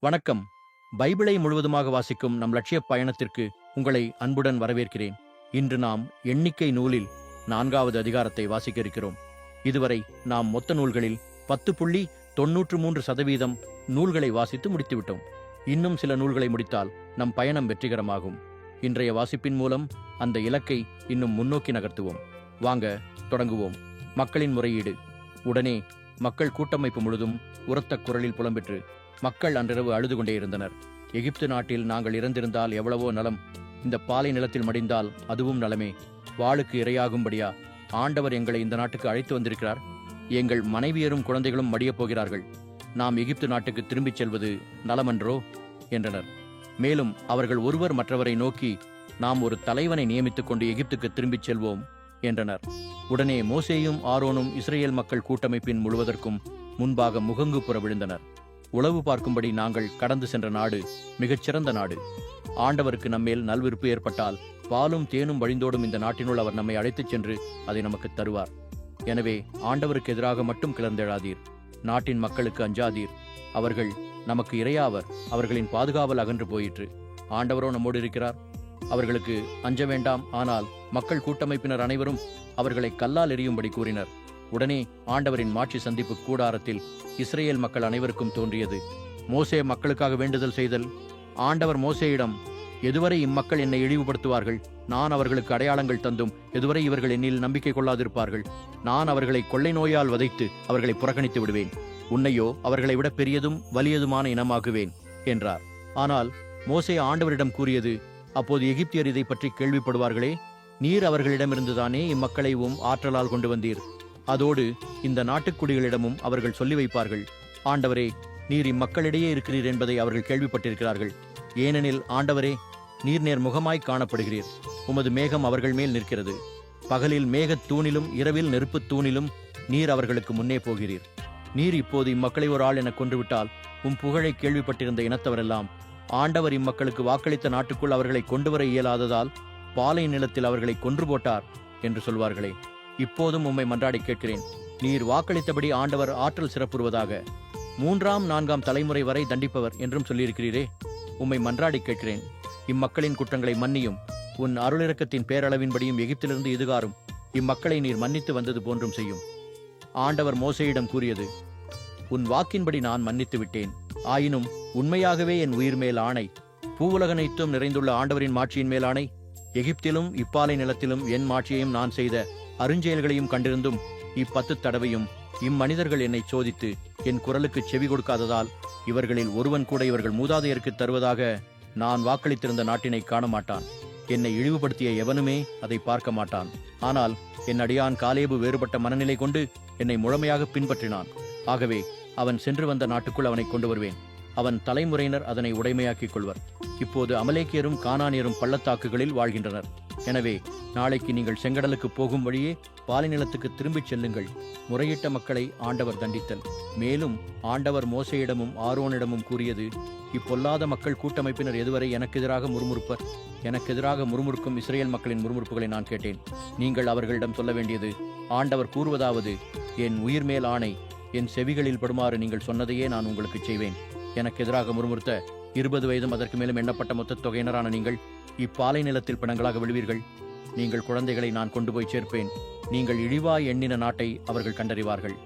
வணக்கம். பைபிளை முழுவதுமாக வாசிக்கும் நம் லட்சிய பயணத்திற்கு உங்களை அன்புடன் வரவேற்கிறேன். இன்று நாம் எண்ணிக்கை நூலில் நான்காவது அதிகாரத்தை வாசிக்க இருக்கிறோம் இதுவரை நாம் மொத்த நூல்களில் பத்து புள்ளி தொன்னூற்று மூன்று சதவீதம் நூல்களை வாசித்து முடித்துவிட்டோம். இன்னும் சில நூல்களை முடித்தால் நம் பயணம் வெற்றிகரமாகும். இன்றைய வாசிப்பின் மூலம் அந்த இலக்கை இன்னும் முன்னோக்கி நகர்த்துவோம். வாங்க தொடங்குவோம். மக்களின் முறையீடு. உடனே மக்கள் கூட்டமைப்பு முழுதும் உரத்த குரலில் புலம்பெற்று மக்கள் அன்றிரவு அழுது கொண்டே இருந்தனர். எகிப்து நாட்டில் நாங்கள் இறந்திருந்தால் எவ்வளவோ நலம். இந்த பாலை நிலத்தில் மடிந்தால் அதுவும் நலமே. வாளுக்கு இரையாகும்படியா ஆண்டவர் எங்களை இந்த நாட்டுக்கு அழைத்து வந்திருக்கிறார். எங்கள் மனைவியரும் குழந்தைகளும் மடியப் போகிறார்கள். நாம் எகிப்து நாட்டுக்கு திரும்பிச் செல்வது நலமன்றோ? என்றனர். மேலும் அவர்கள் ஒருவர் மற்றவரை நோக்கி நாம் ஒரு தலைவனை நியமித்துக் கொண்டு எகிப்துக்கு திரும்பிச் செல்வோம் என்றனர். உடனே மோசேயும் ஆரோனும் இஸ்ரேல் மக்கள் கூட்டமைப்பின் முழுவதற்கும் முன்பாக முகங்கு புற விழுந்தனர். உளவு பார்க்கும்படி நாங்கள் கடந்து சென்ற நாடு மிகச்சிறந்த நாடு. ஆண்டவருக்கு நம்மேல் நல்விருப்பு ஏற்பட்டால் பாலும் தேனும் வழிந்தோடும் இந்த நாட்டினுள் அவர் நம்மை அழைத்துச் சென்று அதை நமக்கு தருவார். எனவே ஆண்டவருக்கு எதிராக மட்டும் கிளர்ந்தெழாதீர். நாட்டின் மக்களுக்கு அஞ்சாதீர். அவர்கள் நமக்கு இரையாவர். அவர்களின் பாதுகாவல் அகன்று போயிற்று. ஆண்டவரோ நம்மோடு இருக்கிறார். அவர்களுக்கு அஞ்ச வேண்டாம். ஆனால் மக்கள் கூட்டமைப்பினர் அனைவரும் அவர்களை கல்லால் எறியும்படி கூறினர். உடனே ஆண்டவரின் மாட்சி சந்திப்பு கூடாரத்தில் இஸ்ரேல் மக்கள் அனைவருக்கும் தோன்றியது. மோசே மக்களுக்காக வேண்டுதல் செய்தல். ஆண்டவர் மோசேயிடம் எதுவரை இம்மக்கள் என்னை இழிவுபடுத்துவார்கள்? நான் அவர்களுக்கு அடையாளங்கள் தந்தும். எதுவரை இவர்கள் என்னில் நம்பிக்கை கொள்ளாதிருப்பார்கள்? நான் அவர்களை கொள்ளை நோயால் வதைத்து அவர்களை புறக்கணித்து விடுவேன். உன்னையோ அவர்களை விட பெரியதும் வலியதுமான இனமாகுவேன் என்றார். ஆனால் மோசே ஆண்டவரிடம் கூறியது அப்போது எகிப்தியர் இதை பற்றி கேள்விப்படுவார்களே? நீர் அவர்களிடமிருந்துதானே இம்மக்களையும் ஆற்றலால் கொண்டு வந்தீர்? அதோடு இந்த நாட்டுக்குடிகளிடமும் அவர்கள் சொல்லி வைப்பார்கள் ஆண்டவரே நீர் இம்மக்களிடையே இருக்கிறீர் என்பதை அவர்கள் கேள்விப்பட்டிருக்கிறார்கள். ஏனெனில் ஆண்டவரே நீர் நேர் முகமாய் காணப்படுகிறீர். உமது மேகம் அவர்கள் மேல் நிற்கிறது. பகலில் மேகத் தூணிலும் இரவில் நெருப்புத் தூணிலும் நீர் அவர்களுக்கு முன்னே போகிறீர். நீர் இப்போது இம்மக்களை ஒரு ஆள் என கொன்றுவிட்டால் உம் புகழை கேள்விப்பட்டிருந்த இனத்தவரெல்லாம் ஆண்டவர் இம்மக்களுக்கு வாக்களித்த நாட்டுக்குள் அவர்களை கொண்டு வர இயலாததால் பாலை நிலத்தில் அவர்களை கொன்று போட்டார் என்று சொல்வார்களே. இப்போதும் உம்மை மன்றாடி கேட்கிறேன். நீர் வாக்களித்தபடி ஆண்டவர் ஆற்றல் சிறப்புறுவதாக. மூன்றாம் நான்காம் தலைமுறை வரை தண்டிப்பவர் என்றும் சொல்லியிருக்கிறீரே. உம்மை மன்றாடி கேட்கிறேன். இம்மக்களின் குற்றங்களை மன்னியும். உன் அருளிறக்கத்தின் பேரளவின்படியும் எகிப்திலிருந்து இதுகாரும் இம்மக்களை நீர் மன்னித்து வந்தது போன்றும் செய்யும். ஆண்டவர் மோசையிடம் கூறியது உன் வாக்கின்படி நான் மன்னித்து விட்டேன். ஆயினும் உண்மையாகவே என் உயிர் மேல் ஆணை. பூவுலகனைத்தும் நிறைந்துள்ள ஆண்டவரின் மாட்சியின் மேல் ஆணை. எகிப்திலும் இப்பாலை நிலத்திலும் என் மாட்சியையும் நான் செய்த அருஞ்செயல்களையும் கண்டிருந்தும் இப்பத்து தடவையும் இம்மனிதர்கள் என்னை சோதித்து என் குரலுக்கு செவி கொடுக்காததால் இவர்களில் ஒருவன் கூட இவர்கள் மூதாதையருக்கு தருவதாக நான் வாக்களித்திருந்த நாட்டினை காண மாட்டான் என்னை இழிவுபடுத்திய எவனுமே அதை பார்க்க மாட்டான். ஆனால் என் அடியான் காலேபு வேறுபட்ட மனநிலை கொண்டு என்னை முழுமையாக பின்பற்றினான். ஆகவே அவன் சென்று வந்த நாட்டுக்குள் அவனை கொண்டு வருவேன். அவன் தலைமுறையினர் அதனை உடைமையாக்கிக் கொள்வர். இப்போது அமலேக்கியரும் கானானியரும் பள்ளத்தாக்குகளில் வாழ்கின்றனர். எனவே நாளைக்கு நீங்கள் செங்கடலுக்கு போகும் வழியே பாலைநிலத்துக்கு திரும்பிச் செல்லுங்கள். முறையிட்ட மக்களை ஆண்டவர் தண்டித்தல். மேலும் ஆண்டவர் மோசையிடமும் ஆரோனிடமும் கூறியது இப்பொல்லாத மக்கள் கூட்டமைப்பினர் எதுவரை எனக்கு எதிராக முறுமுறுப்பர்? எனக்கு எதிராக முறுமுறுக்கும் இஸ்ரேல் மக்களின் முறுமுறுப்புகளை நான் கேட்டேன். நீங்கள் அவர்களிடம் சொல்ல வேண்டியது ஆண்டவர் கூறுவதாவது என் உயிர் மேல் ஆணை என் செவிகளில் படுமாறு நீங்கள் சொன்னதையே நான் உங்களுக்கு செய்வேன். எனக்கு எதிராக முறுமுறுத்த இருபது வயதும் அதற்கு மேலும் எண்ணப்பட்ட மொத்த தொகையினரான நீங்கள் இப்பாலை நிலத்தில் பிணங்களாக விழுவீர்கள். நீங்கள் குழந்தைகளை நான் கொண்டு போய் சேர்ப்பேன். நீங்கள் இழிவாய் எண்ணின நாட்டை அவர்கள் கண்டறிவார்கள்.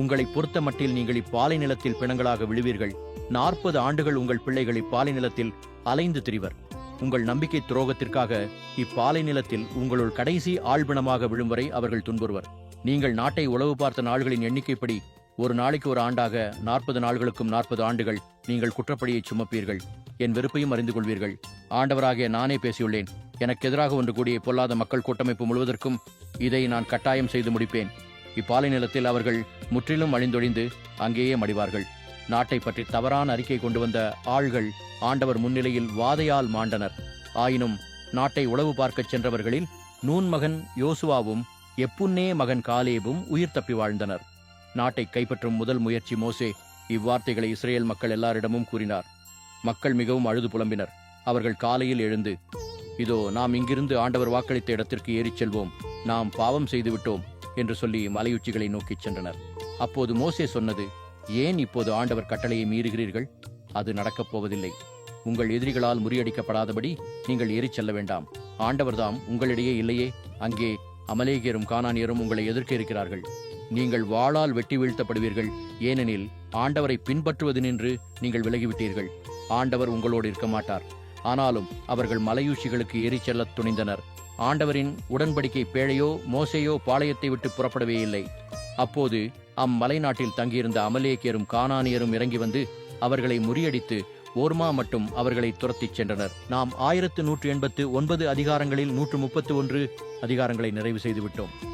உங்களை பொறுத்த மட்டில் நீங்கள் இப்பாலை நிலத்தில் பிணங்களாக விழுவீர்கள். நாற்பது ஆண்டுகள் உங்கள் பிள்ளைகள் இப்பாலை நிலத்தில் அலைந்து திரிவர். உங்கள் நம்பிக்கை துரோகத்திற்காக இப்பாலை நிலத்தில் உங்களுள் கடைசி ஆழ்பிணமாக விழும் வரை அவர்கள் துன்புறுவர். நீங்கள் நாட்டை உளவு பார்த்த நாள்களின் எண்ணிக்கைப்படி ஒரு நாளைக்கு ஒரு ஆண்டாக நாற்பது நாள்களுக்கும் நாற்பது ஆண்டுகள் நீங்கள் குற்றப்படியை சுமப்பீர்கள். என் வெறுப்பையும் அறிந்து கொள்வீர்கள். ஆண்டவராகிய நானே பேசியுள்ளேன். எனக்கு எதிராக ஒன்று கூடிய பொல்லாத மக்கள் கூட்டமைப்பு முழுவதற்கும் இதை நான் கட்டாயம் செய்து முடிப்பேன். இப்பாலை நிலத்தில் அவர்கள் முற்றிலும் அழிந்தொழிந்து அங்கேயே மடிவார்கள். நாட்டை பற்றி தவறான அறிக்கை கொண்டு வந்த ஆள்கள் ஆண்டவர் முன்னிலையில் வாதையால் மாண்டனர். ஆயினும் நாட்டை உளவு பார்க்கச் சென்றவர்களில் நூன் மகன் யோசுவாவும் எப்புன்னே மகன் காலேபும் உயிர் தப்பி வாழ்ந்தனர். நாட்டை கைப்பற்றும் முதல் முயற்சி மோசே. இவ்வார்த்தைகளை இஸ்ரேல் மக்கள் எல்லாரிடமும் கூறினார். மக்கள் மிகவும் அழுது புலம்பினர். அவர்கள் காலையில் எழுந்து இதோ நாம் இங்கிருந்து ஆண்டவர் வாக்களித்த இடத்திற்கு ஏறிச் செல்வோம். நாம் பாவம் செய்துவிட்டோம் என்று சொல்லி மலையுச்சிகளை நோக்கிச் சென்றனர். அப்போது மோசே சொன்னது ஏன் இப்போது ஆண்டவர் கட்டளையை மீறுகிறீர்கள்? அது நடக்கப் போவதில்லை. உங்கள் எதிரிகளால் முறியடிக்கப்படாதபடி நீங்கள் ஏறிச் செல்ல வேண்டாம். ஆண்டவர்தாம் உங்களிடையே இல்லையே. அங்கே அமலேகியரும் கானானியரும் உங்களை எதிர்க்க இருக்கிறார்கள். நீங்கள் வாளால் வெட்டி வீழ்த்தப்படுவீர்கள். ஏனெனில் ஆண்டவரை பின்பற்றுவது நின்று நீங்கள் விலகிவிட்டீர்கள். ஆண்டவர் உங்களோடு இருக்க மாட்டார். ஆனாலும் அவர்கள் மலையூசிகளுக்கு எரி செல்லத் துணிந்தனர். ஆண்டவரின் உடன்படிக்கை பேழையோ மோசையோ பாளையத்தை விட்டு புறப்படவே இல்லை. அப்போது அம்மலை நாட்டில் தங்கியிருந்த அமலேக்கியரும் கானானியரும் இறங்கி வந்து அவர்களை முறியடித்து ஓர்மா மட்டும் அவர்களை துரத்திச் சென்றனர். நாம் ஆயிரத்து நூற்று எண்பத்து ஒன்பது அதிகாரங்களில் நூற்று முப்பத்து ஒன்று அதிகாரங்களை நிறைவு செய்துவிட்டோம்.